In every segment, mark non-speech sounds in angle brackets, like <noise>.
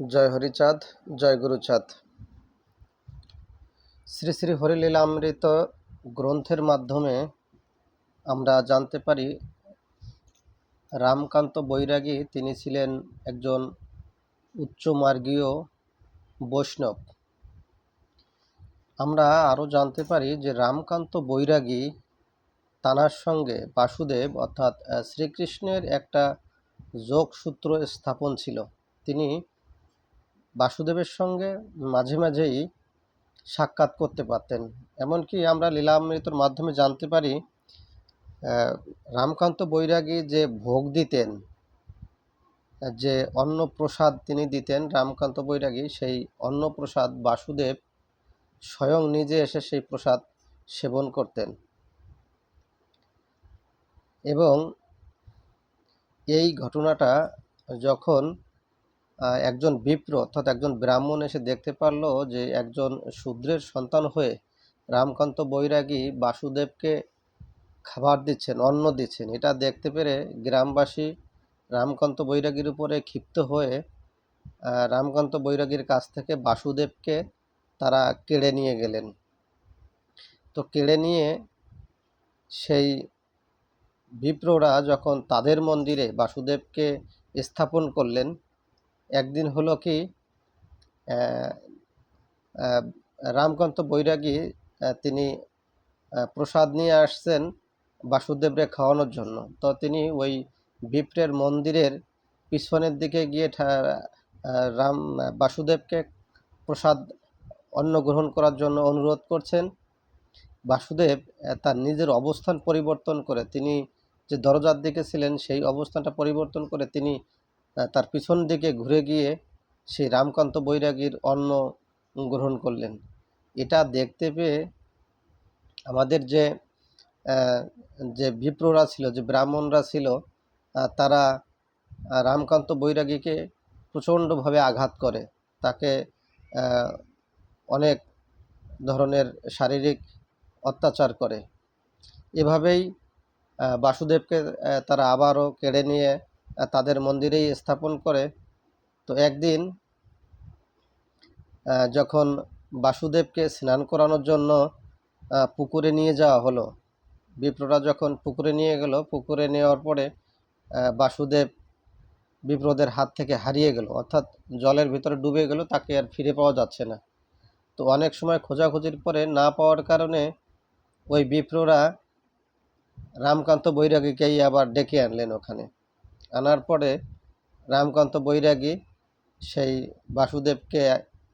জয় হরিচাঁদ, জয় গুরুচাঁদ। শ্রী শ্রী হরিলীলামৃত গ্রন্থের মাধ্যমে আমরা জানতে পারি, রামকান্ত বৈরাগী তিনি ছিলেন একজন উচ্চমার্গীয় বৈষ্ণব। আমরা আরও জানতে পারি যে রামকান্ত বৈরাগী তানার সঙ্গে বাসুদেব অর্থাৎ শ্রীকৃষ্ণের একটা যোগসূত্র স্থাপন ছিল। তিনি বাসুদেবের সঙ্গে মাঝে মাঝেই সাক্ষাৎ করতে পারতেন। এমনকি আমরা লীলামৃতর মাধ্যমে জানতে পারি রামকান্ত বৈরাগী যে ভোগ দিতেন, যে অন্নপ্রসাদ তিনি দিতেন, রামকান্ত বৈরাগী সেই অন্নপ্রসাদ বাসুদেব স্বয়ং নিজে এসে সেই প্রসাদ সেবন করতেন। এবং এই ঘটনাটা যখন একজন বিপ্র অর্থাৎ একজন ব্রাহ্মণ এসে দেখতে পারল যে একজন শূদ্রের সন্তান হয়ে রামকান্ত বৈরাগী বাসুদেবকে খাবার দিচ্ছেন, অন্ন দিচ্ছেন। এটা দেখতে পেরে গ্রামবাসী রামকান্ত বৈরাগীর উপরে ক্ষিপ্ত হয়ে রামকান্ত বৈরাগীর কাছ থেকে বাসুদেবকে তারা কেড়ে নিয়ে গেলেন। তো কেড়ে নিয়ে সেই বিপ্ররা যখন তাদের মন্দিরে বাসুদেবকে স্থাপন করলেন একদিন হলো কি রামকান্ত বৈরাগী তিনি প্রসাদ নিয়ে আসছেন বাসুদেবরে খাওয়ানোর জন্য। তো তিনি ওই বিপ্রের মন্দিরের পিছনের দিকে গিয়ে রাম, বাসুদেবকে প্রসাদ অন্ন গ্রহণ করার জন্য অনুরোধ করছেন। বাসুদেব তার নিজের অবস্থান পরিবর্তন করে, তিনি যে দরজার দিকে ছিলেন সেই অবস্থানটা পরিবর্তন করে তিনি তার পিছন দিকে ঘুরে গিয়ে সেই রামকান্ত বৈরাগীর অন্ন গ্রহণ করলেন। এটা দেখতে পেয়ে আমাদের যে যে বিপ্ররা ছিল, যে ব্রাহ্মণরা ছিল তারা রামকান্ত বৈরাগীকে প্রচণ্ডভাবে আঘাত করে। তাকে অনেক ধরনের শারীরিক অত্যাচার করে। এভাবেই বাসুদেবকে তারা আবারও কেড়ে নিয়ে তাদের মন্দিরেই স্থাপন করে। তো একদিন যখন বাসুদেবকে স্নান করানোর জন্য পুকুরে নিয়ে যাওয়া হলো, বিপ্ররা যখন পুকুরে নিয়ে গেল, পুকুরে নেওয়ার পরে বাসুদেব বিপ্রদের হাত থেকে হারিয়ে গেল, অর্থাৎ জলের ভিতরে ডুবে গেল, তাকে আর ফিরে পাওয়া যাচ্ছে না। তো অনেক সময় খোঁজাখুঁজির পরে না পাওয়ার কারণে ওই বিপ্ররা রামকান্ত বৈরাগীকেই আবার ডেকে আনলেন ওখানে। আনার পরে রামকান্ত বৈরাগী সেই বাসুদেবকে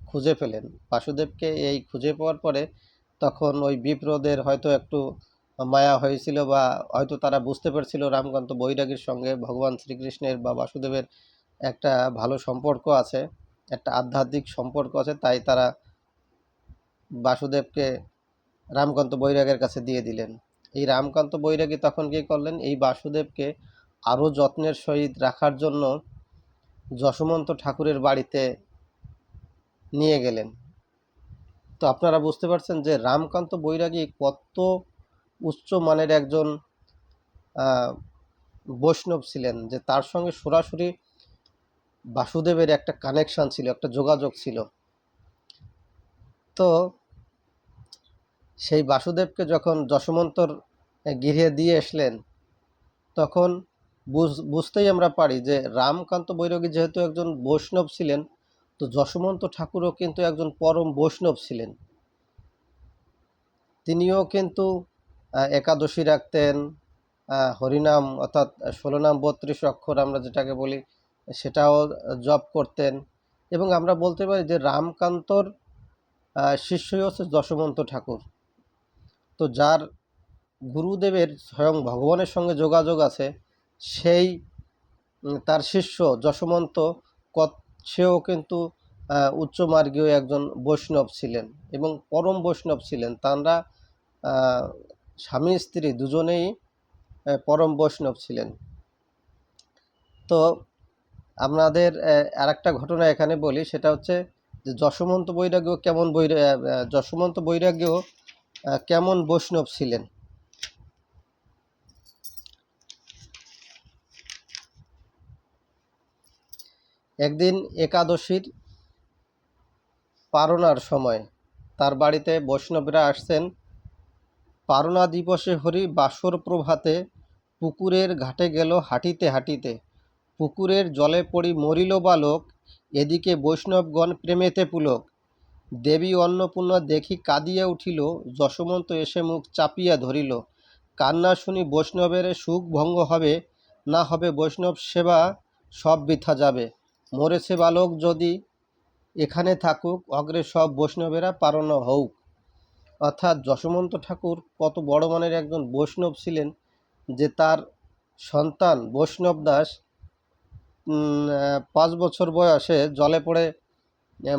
খুঁজে পেলেন। বাসুদেবকে এই খুঁজে পাওয়ার পরে তখন ওই বিপ্রদের হয়তো একটু মায়া হয়েছিল বা হয়তো তারা বুঝতে পারছিল রামকান্ত বৈরাগীর সঙ্গে ভগবান শ্রীকৃষ্ণের বা বাসুদেবের একটা ভালো সম্পর্ক আছে, একটা আধ্যাত্মিক সম্পর্ক আছে, তাই তারা বাসুদেবকে রামকান্ত বৈরাগের কাছে দিয়ে দিলেন। এই রামকান্ত বৈরাগী তখন কী করলেন? এই বাসুদেবকে আরও যত্নের সহিত রাখার জন্য যশোমন্ত ঠাকুরের বাড়িতে নিয়ে গেলেন। তো আপনারা বুঝতে পারছেন যে রামকান্ত বৈরাগী কত উচ্চ মানের একজন বৈষ্ণব ছিলেন যে তার সঙ্গে সরাসরি বাসুদেবের একটা কানেকশন ছিল, একটা যোগাযোগ ছিল। তো সেই বাসুদেবকে যখন যশোমন্তর গৃহে দিয়ে আসলেন, তখন বুঝতেই আমরা পারি যে রামকান্ত বৈরাগী যেহেতু একজন বৈষ্ণব ছিলেন, তো যশোমন্ত ঠাকুরও কিন্তু একজন পরম বৈষ্ণব ছিলেন। তিনিও কিন্তু একাদশী রাখতেন হরিনাম অর্থাৎ ষোলো নাম বত্রিশ অক্ষর আমরা যেটাকে বলি, সেটাও জপ করতেন। এবং আমরা বলতে পারি যে রামকান্তর শিষ্যই হচ্ছে যশোমন্ত ঠাকুর। তো যার গুরুদেবের স্বয়ং ভগবানের সঙ্গে যোগাযোগ আছে সেই তার শিষ্য যশোমন্ত সেও কিন্তু উচ্চমার্গীয় একজন বৈষ্ণব ছিলেন এবং পরম বৈষ্ণব ছিলেন। তাঁরা স্বামী, স্ত্রী দুজনেই পরম বৈষ্ণব ছিলেন। তো আপনাদের আর একটা ঘটনা এখানে বলি, সেটা হচ্ছে যে যশোমন্ত বৈরাগ্য কেমন বৈরা যশোমন্ত বৈরাগ্য কেমন বৈষ্ণব ছিলেন? একদিন একাদশীর পারণার সময় তার বাড়িতে বৈষ্ণবরা আসছেন। পারণা দিবসে হরি বাসর প্রভাতে পুকুরের ঘাটে গেল হাঁটিতে হাঁটিতে। পুকুরের জলে পড়ি মরিল বালক এদিকে বৈষ্ণবগণ প্রেমেতে পুলক। দেবী অন্নপূর্ণা দেখি কাঁদিয়া উঠিল, যশোমন্ত এসে মুখ চাপিয়া ধরিল। কান্না শুনি বৈষ্ণবের সুখ ভঙ্গ হবে, না হবে বৈষ্ণব সেবা, সব বৃথা যাবে। মরেছে বালক যদি এখানে থাকুক অগ্রে সব বৈষ্ণবেরা পারণ হউক। অর্থাৎ যশোমন্ত ঠাকুর কত বড় মানের একজন বৈষ্ণব ছিলেন যে তার সন্তান বৈষ্ণব দাস পাঁচ বছর বয়সে জলে পড়ে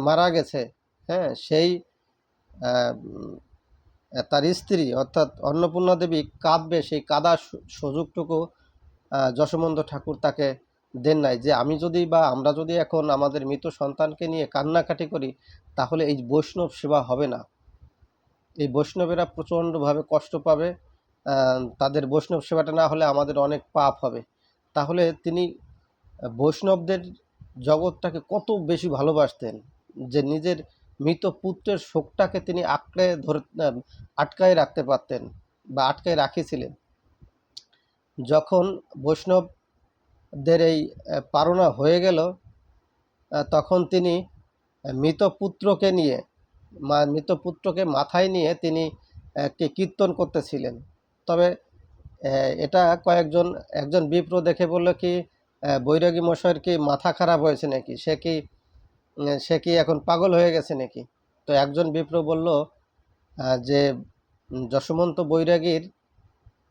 মারা গেছে। হ্যাঁ সেই তার স্ত্রী অর্থাৎ অন্নপূর্ণা দেবী কাঁদবে সেই কাদার সু- সুযোগটুকু আহ, যশোমন্ত ঠাকুর তাকে দেন নাই যে আমি যদি বা আমরা যদি এখন আমাদের মৃত সন্তানকে নিয়ে কান্নাকাটি করি, তাহলে এই বৈষ্ণব সেবা হবে না। এই বৈষ্ণবেরা প্রচণ্ডভাবে কষ্ট পাবে তাদের বৈষ্ণব সেবাটা না হলে আমাদের অনেক পাপ হবে। তাহলে তিনি বৈষ্ণবদের জগৎটাকে কত বেশি ভালোবাসতেন, যে নিজের মৃত পুত্রের শোকটাকে তিনি আঁকড়ে ধরে আটকায় রাখতে পারতেন বা আটকায় রাখিছিলেন। যখন বৈষ্ণবদের এই পারণা হয়ে গেল তখন তিনি মৃত পুত্রকে নিয়ে মা মৃত পুত্রকে মাথায় নিয়ে তিনি কে কীর্তন করতেছিলেন। তবে এটা কয়েকজন একজন বিপ্র দেখে বলল কি বৈরাগী মশাইয়ের কি মাথা খারাপ হয়েছে নাকি? সে কি সে কি এখন পাগল হয়ে গেছে নাকি? তো একজন বিপ্র বলল যে উম, যশোমন্ত বৈরাগীর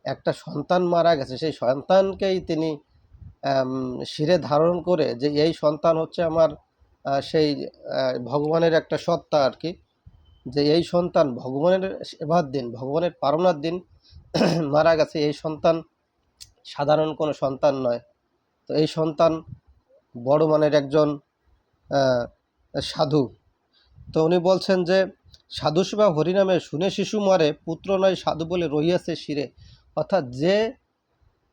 একটা সন্তান মারা গেছে সেই সন্তানকেই তিনি শিরে ধারণ করে যে এই সন্তান হচ্ছে আমার সেই ভগবানের একটা সত্তা আর কি। যে এই সন্তান ভগবানের সেবার দিন, ভগবানের পারণার দিন <clears throat> মারা গেছে, এই সন্তান সাধারণ কোনো সন্তান নয়। তো এই সন্তান বড় মানের একজন সাধু। তো উনি বলছেন যে, সাধু সেবা হরিনামে শুনে শিশু মরে, পুত্র নয় সাধু বলে রহিয়াছে শিরে। অর্থাৎ যে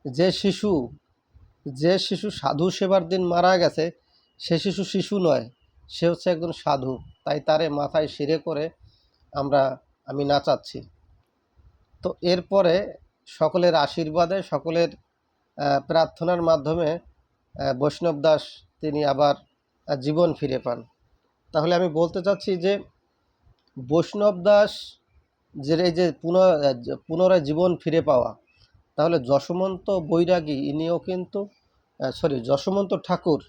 যে শিশু যে শিশু সাধু সেবার দিন মারা গেছে, সে শিশু শিশু নয়, সে হচ্ছে একজন সাধু। তাই তারে মাথায় শিরে করে আমরা, আমি নাচাচ্ছি। তো এরপরে সকলের আশীর্বাদে, সকলের প্রার্থনার মাধ্যমে বৈষ্ণব দাস তিনি আবার জীবন ফিরে পান। তাহলে আমি বলতে চাচ্ছি যে, বৈষ্ণব দাস যে, এই যে পুনঃ পুনরায় জীবন ফিরে পাওয়া তাহলে যশোমন্ত বৈরাগী, ইনিও কিন্তু সরি যশোমন্ত ঠাকুর,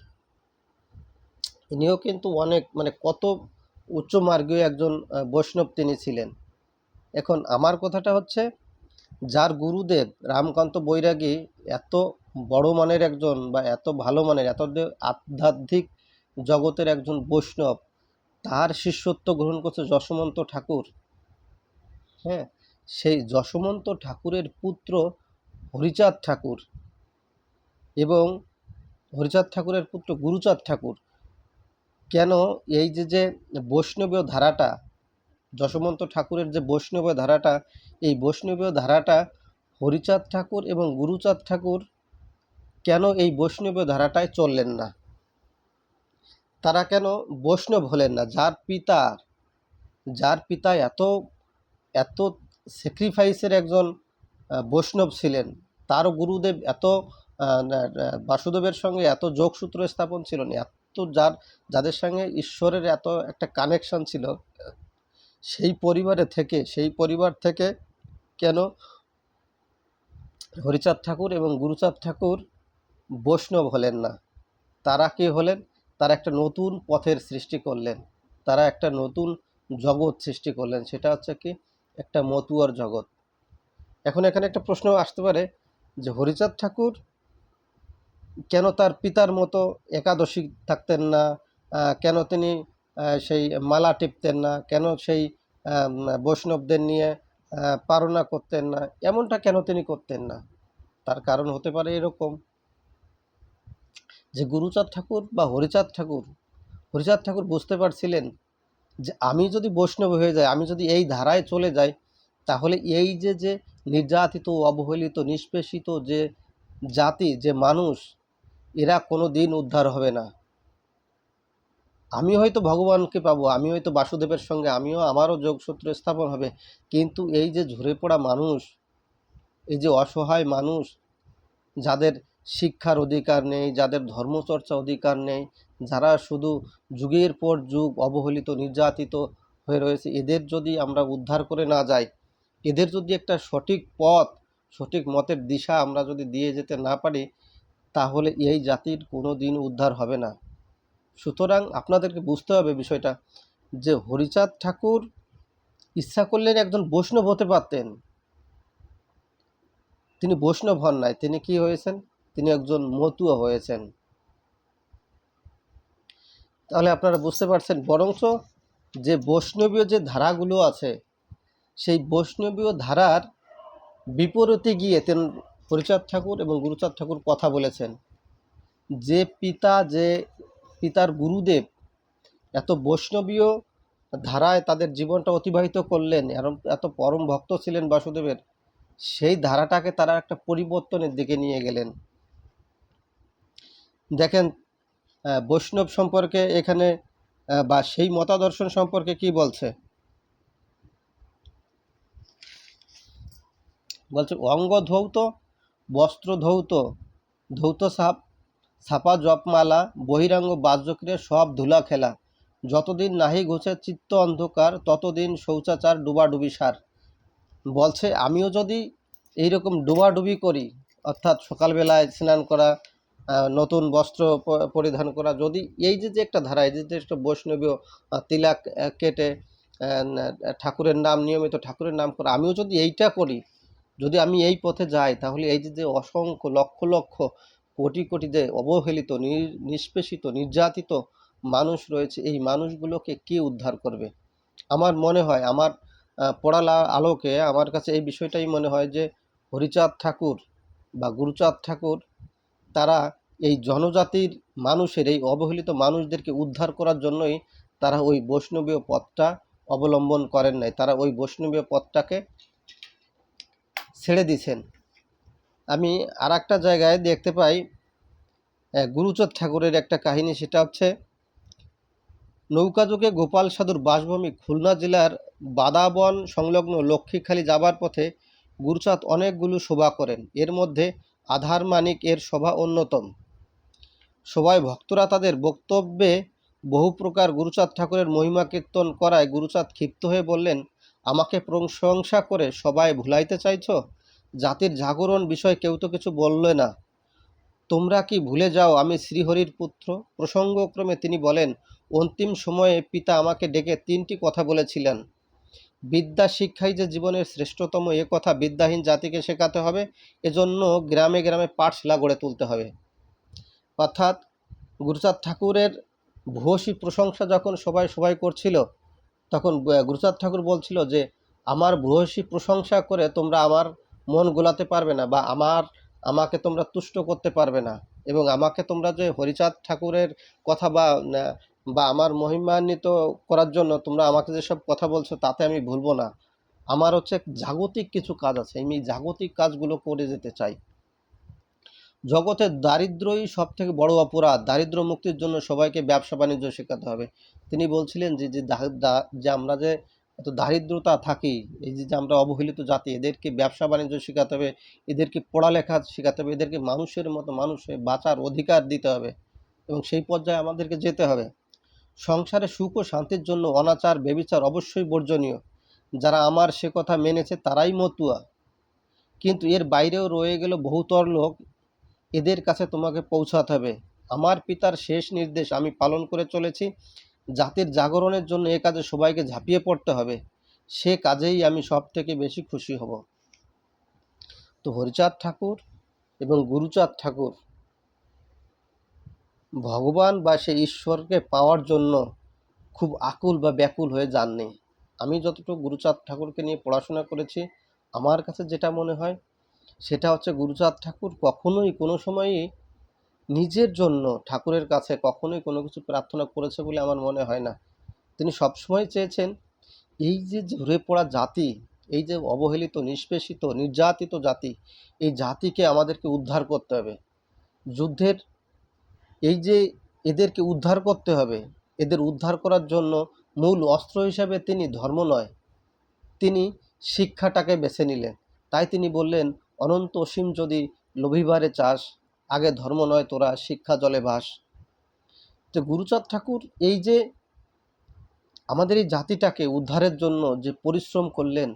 ইনিও কিন্তু অনেক মানে কত উচ্চমার্গীয় একজন বৈষ্ণব তিনি ছিলেন। এখন আমার কথাটা হচ্ছে, যার গুরুদেব রামকান্ত বৈরাগী এত বড় মানের একজন বা এত ভালো মানের, এত আধ্যাত্মিক জগতের একজন বৈষ্ণব, তার শিষ্যত্ব গ্রহণ করছে যশোমন্ত ঠাকুর। হ্যাঁ সেই যশোমন্ত ঠাকুরের পুত্র হরিচাঁদ ঠাকুর এবং হরিচাঁদ ঠাকুরের পুত্র গুরুচাঁদ ঠাকুর। কেন এই যে যে বৈষ্ণবীয় ধারাটা, যশোমন্ত ঠাকুরের যে বৈষ্ণবীয় ধারাটা, এই বৈষ্ণবীয় ধারাটা হরিচাঁদ ঠাকুর এবং গুরুচাঁদ ঠাকুর কেন এই বৈষ্ণবীয় ধারাটায় চললেন না? তারা কেন বৈষ্ণব হলেন না? যার পিতা যার পিতা এত এত স্যাক্রিফাইসের একজন বৈষ্ণব ছিলেন তারও গুরুদেব এত বাসুদেবের সঙ্গে এত যোগসূত্র স্থাপন ছিল না, এত যার, যাদের সঙ্গে ঈশ্বরের এত একটা কানেকশন ছিল, সেই পরিবারে থেকে, সেই পরিবার থেকে কেন হরিচাঁদ ঠাকুর এবং গুরুচাঁদ ঠাকুর বৈষ্ণব হলেন না? তারা কি হলেন? তারা একটা নতুন পথের সৃষ্টি করলেন, তারা একটা নতুন জগৎ সৃষ্টি করলেন, সেটা হচ্ছে কি? একটা মতুয়ার জগৎ। এখন এখানে একটা প্রশ্ন আসতে পারে যে হরিচাঁদ ঠাকুর কেন তার পিতার মতো একাদশী থাকতেন না? কেন তিনি সেই মালা টিপতেন না? কেন সেই বৈষ্ণবদের নিয়ে পারণা করতেন না? এমনটা কেন তিনি করতেন না? তার কারণ হতে পারে এরকম যে গুরুচাঁদ ঠাকুর বা হরিচাঁদ ঠাকুর হরিচাঁদ ঠাকুর বুঝতে পারছিলেন যে আমি যদি বৈষ্ণব হয়ে যাই, আমি যদি এই ধারায় চলে যাই, তাহলে এই যে যে নির্যাতিত, অবহেলিত, নিষ্পেষিত যে জাতি, যে মানুষ, এরা কোনো দিন উদ্ধার হবে না। আমি হয়তো ভগবানকে পাবো, আমি হয়তো বাসুদেবের সঙ্গে, আমিও আমারও যোগসূত্র স্থাপন হবে, কিন্তু এই যে ঝরে পড়া মানুষ, এই যে অসহায় মানুষ, যাদের শিক্ষার অধিকার নেই, যাদের ধর্মচর্চা অধিকার নেই, যারা শুধু যুগের পর যুগ অবহেলিত, নির্যাতিত হয়ে রয়েছে, এদের যদি আমরা উদ্ধার করে না যাই এদের যদি একটা সঠিক পথ, সঠিক মতের দিশা আমরা যদি দিয়ে যেতে না পারি, তাহলে এই জাতির কোনো দিন উদ্ধার হবে না। সুতরাং আপনাদেরকে বুঝতে হবে বিষয়টা যে হরিচাঁদ ঠাকুর ইচ্ছা করলেন একজন বৈষ্ণব হতে পারতেন। তিনি বৈষ্ণব হন নাই। তিনি কি হয়েছেন? তিনি একজন মতুয়া হয়েছেন। তাহলে আপনারা বুঝতে পারছেন, বরঞ্চ যে বৈষ্ণবীয় যে ধারাগুলো আছে সেই বৈষ্ণবীয় ধারার বিপরীতে গিয়ে তেন হরিচাঁদ ঠাকুর এবং গুরুচাঁদ ঠাকুর কথা বলেছেন। যে পিতা, যে পিতার গুরুদেব এত বৈষ্ণবীয় ধারায় তাদের জীবনটা অতিবাহিত করলেন এত পরম ভক্ত ছিলেন বাসুদেবের, সেই ধারাটাকে তারা একটা পরিবর্তনের দিকে নিয়ে গেলেন। দেখেন বৈষ্ণব সম্পর্কে এখানে বা সেই মতাদর্শন সম্পর্কে কি বলছে? বলছে, অঙ্গ ধৌত, বস্ত্র ধৌত ধৌত সাপ, ছাপা জপমালা, বহিরাঙ্গ বাহ্যক্রিয়া, সব ধুলা খেলা। যতদিন নাহি ঘুচে চিত্ত অন্ধকার, ততদিন শৌচাচার ডুবাডুবি সার। বলছে, আমিও যদি এইরকম ডুবাডুবি করি, অর্থাৎ সকালবেলায় স্নান করা নতুন বস্ত্র পরিধান করা, যদি এই যে যে একটা ধারা, এই যে যে একটা বৈষ্ণবীয় তিলাক কেটে ঠাকুরের নাম, নিয়মিত ঠাকুরের নাম করা, আমিও যদি এইটা করি যদি আমি এই পথে যাই, তাহলে এই যে অসংখ্য লক্ষ লক্ষ, কোটি কোটি যে অবহেলিত নিষ্পেষিত, নির্যাতিত মানুষ রয়েছে, এই মানুষগুলোকে কে উদ্ধার করবে? আমার মনে হয়, আমার পড়ালা আলোকে আমার কাছে এই বিষয়টাই মনে হয় যে, হরিচাঁদ ঠাকুর বা গুরুচাঁদ ঠাকুর, তারা এই জনজাতির মানুষের, এই অবহেলিত মানুষদেরকে উদ্ধার করার জন্যই তারা ওই বৈষ্ণবীয় পথটা অবলম্বন করেন নাই। তারা ওই বৈষ্ণবীয় পথটাকে ছেড়ে দিছেন আমি আর একটা জায়গায় দেখতে পাই আহ, গুরুচাঁদ ঠাকুরের একটা কাহিনী সেটা হচ্ছে নৌকাযুগে গোপাল সাধুর বাসভূমি খুলনা জেলার বাদাবন সংলগ্ন লক্ষ্মীখালি যাবার পথে গুরুচাঁদ অনেকগুলো শোভা করেন। এর মধ্যে আধার মানিক এর সভা অন্যতম। সবাই ভক্তরা তাদের বক্তব্যে বহু প্রকার গুরুচাঁদ ঠাকুরের মহিমা কীর্তন করায় গুরুচাঁদ ক্ষিপ্ত হয়ে বললেন আমাকে প্রশংসা করে সবাই ভুলাইতে চাইছ? জাতির জাগরণ বিষয় কেউ তো কিছু বললে না। তোমরা কি ভুলে যাও আমি শ্রীহরির পুত্র? প্রসঙ্গক্রমে তিনি বলেন, অন্তিম সময়ে পিতা আমাকে ডেকে তিনটি কথা বলেছিলেন। বিদ্যা শিক্ষাই যে জীবনের শ্রেষ্ঠতম, এ কথা বিদ্যাহীন জাতিকে শেখাতে হবে। এজন্য গ্রামে গ্রামে পাঠশালা গড়ে তুলতে হবে। অর্থাৎ গুরুচাঁদ ঠাকুরের ভূয়সী প্রশংসা যখন সবাই সবাই করছিল তখন গুরুচাঁদ ঠাকুর বলছিল যে, আমার ভূয়সী প্রশংসা করে তোমরা আমার মন গোলাতে পারবে না বা আমার, আমাকে তোমরা তুষ্ট করতে পারবে না এবং আমাকে তোমরা যে হরিচাঁদ ঠাকুরের কথা বা বা আমার মহিমান্বিত করার জন্য তোমরা আমাকে যেসব কথা বলছো তাতে আমি ভুলবো না। আমার হচ্ছে জাগতিক কিছু কাজ আছে। আমি জাগতিক কাজগুলো করে যেতে চাই। জগতের দারিদ্রই সব থেকে বড় অপরাধ। দারিদ্র মুক্তির জন্য সবাইকে ব্যবসা বাণিজ্য শেখাতে হবে। তিনি বলছিলেন যে যে আমরা যে এত দারিদ্রতা থাকি, এই যে আমরা অবহেলিত জাতি, এদেরকে ব্যবসা বাণিজ্য শেখাতে হবে, এদেরকে পড়ালেখা শেখাতে হবে, এদেরকে মানুষের মতো মানুষ বাঁচার অধিকার দিতে হবে এবং সেই পর্যায়ে আমাদেরকে যেতে হবে। সংসারে সুখ ও শান্তির জন্য অনাচার, বেবিচার অবশ্যই বর্জনীয়। যারা আমার সে কথা মেনেছে তারাই মতুয়া। কিন্তু এর বাইরেও রয়ে গেল বহুতর লোক এদের কাছে তোমাকে পৌঁছাতে হবে। আমার পিতার শেষ নির্দেশ আমি পালন করে চলেছি। জাতির জাগরণের জন্য এ কাজে সবাইকে ঝাঁপিয়ে পড়তে হবে। সে কাজেই আমি সব থেকে বেশি খুশি হব। তো হরিচাঁদ ঠাকুর এবং গুরুচাঁদ ঠাকুর, ভগবান বা সে ঈশ্বরকে পাওয়ার জন্য খুব আকুল বা ব্যাকুল হয়ে যাননি। আমি যতটুকু গুরুচাঁদ ঠাকুরকে নিয়ে পড়াশোনা করেছি, আমার কাছে যেটা মনে হয় সেটা হচ্ছে গুরুচাঁদ ঠাকুর কখনোই কোনো সময়ই নিজের জন্য ঠাকুরের কাছে কখনোই কোনো কিছু প্রার্থনা করেছে বলে আমার মনে হয় না। তিনি সবসময় চেয়েছেন, এই যে ঝরে পড়া জাতি, এই যে অবহেলিত, নিষ্পেষিত, নির্যাতিত জাতি, এই জাতিকে আমাদেরকে উদ্ধার করতে হবে। যুদ্ধের, এই যে এদেরকে উদ্ধার করতে হবে, এদের উদ্ধার করার জন্য মূল অস্ত্র হিসাবে তিনি ধর্ম নয়, তিনি শিক্ষাটাকে বেছে নিলেন। তাই তিনি বললেন অনন্ত অসীম যদি লভিবারে চাস, আগে ধর্ম নয় তোরা, শিক্ষা জলে ভাস। তো গুরুচাঁদ ঠাকুর এই যে আমাদের এই জাতিটাকে উদ্ধারের জন্য যে পরিশ্রম করলেন,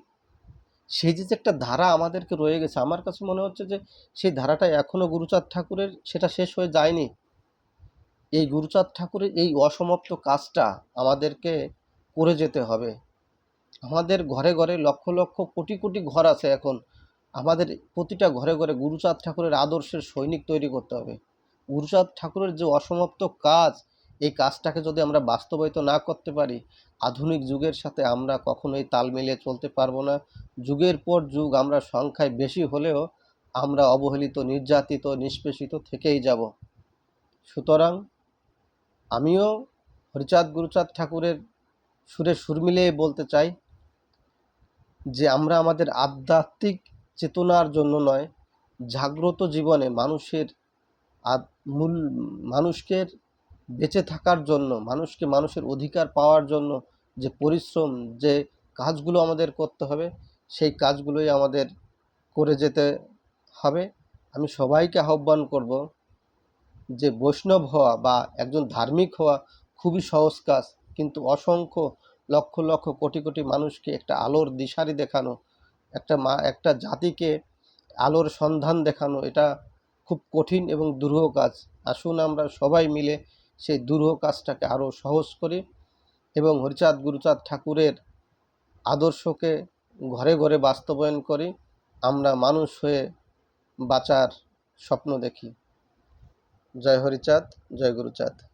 সেই যে একটা ধারা আমাদেরকে রয়ে গেছে, আমার কাছে মনে হচ্ছে যে সেই ধারাটা এখনও গুরুচাঁদ ঠাকুরের সেটা শেষ হয়ে যায়নি। এই গুরুচাঁদ ঠাকুরের এই অসমাপ্ত কাজটা আমাদেরকে করে যেতে হবে। আমাদের ঘরে ঘরে লক্ষ লক্ষ কোটি কোটি ঘর আছে এখন। আমাদের প্রতিটা ঘরে ঘরে গুরুচাঁদ ঠাকুরের আদর্শের সৈনিক তৈরি করতে হবে। গুরুচাঁদ ঠাকুরের যে অসমাপ্ত কাজ, এই কাজটাকে যদি আমরা বাস্তবায়িত না করতে পারি, আধুনিক যুগের সাথে আমরা কখনোই তাল মিলিয়ে চলতে পারব না। যুগের পর যুগ আমরা সংখ্যায় বেশি হলেও আমরা অবহেলিত, নির্যাতিত, নিষ্পেষিত থেকেই যাব। সুতরাং আমিও হরিচাঁদ গুরুচাঁদ ঠাকুরের সুরে সুর মিলিয়ে বলতে চাই যে, আমরা আমাদের আধ্যাত্মিক চেতনার জন্য নয়, জাগ্রত জীবনে মানুষের মূল মানুষকে বেঁচে থাকার জন্য, মানুষকে মানুষের অধিকার পাওয়ার জন্য যে পরিশ্রম, যে কাজগুলো আমাদের করতে হবে, সেই কাজগুলোই আমাদের করে যেতে হবে। আমি সবাইকে আহ্বান করব যে বৈষ্ণব হওয়া বা একজন ধার্মিক হওয়া খুবই সহজ কাজ, কিন্তু অসংখ্য লক্ষ লক্ষ কোটি কোটি মানুষকে একটা আলোর দিশারি দেখানো একটা মা, একটা জাতিকে আলোর সন্ধান দেখানো, এটা খুব কঠিন এবং দুরূহ কাজ। আসুন আমরা সবাই মিলে সেই দুরূহ কাজটাকে আরও সহজ করি এবং হরিচাঁদ গুরুচাঁদ ঠাকুরের আদর্শকে ঘরে ঘরে বাস্তবায়ন করি। আমরা মানুষ হয়ে বাঁচার স্বপ্ন দেখি। জয় হরিচাঁদ, জয় গুরুচাঁদ।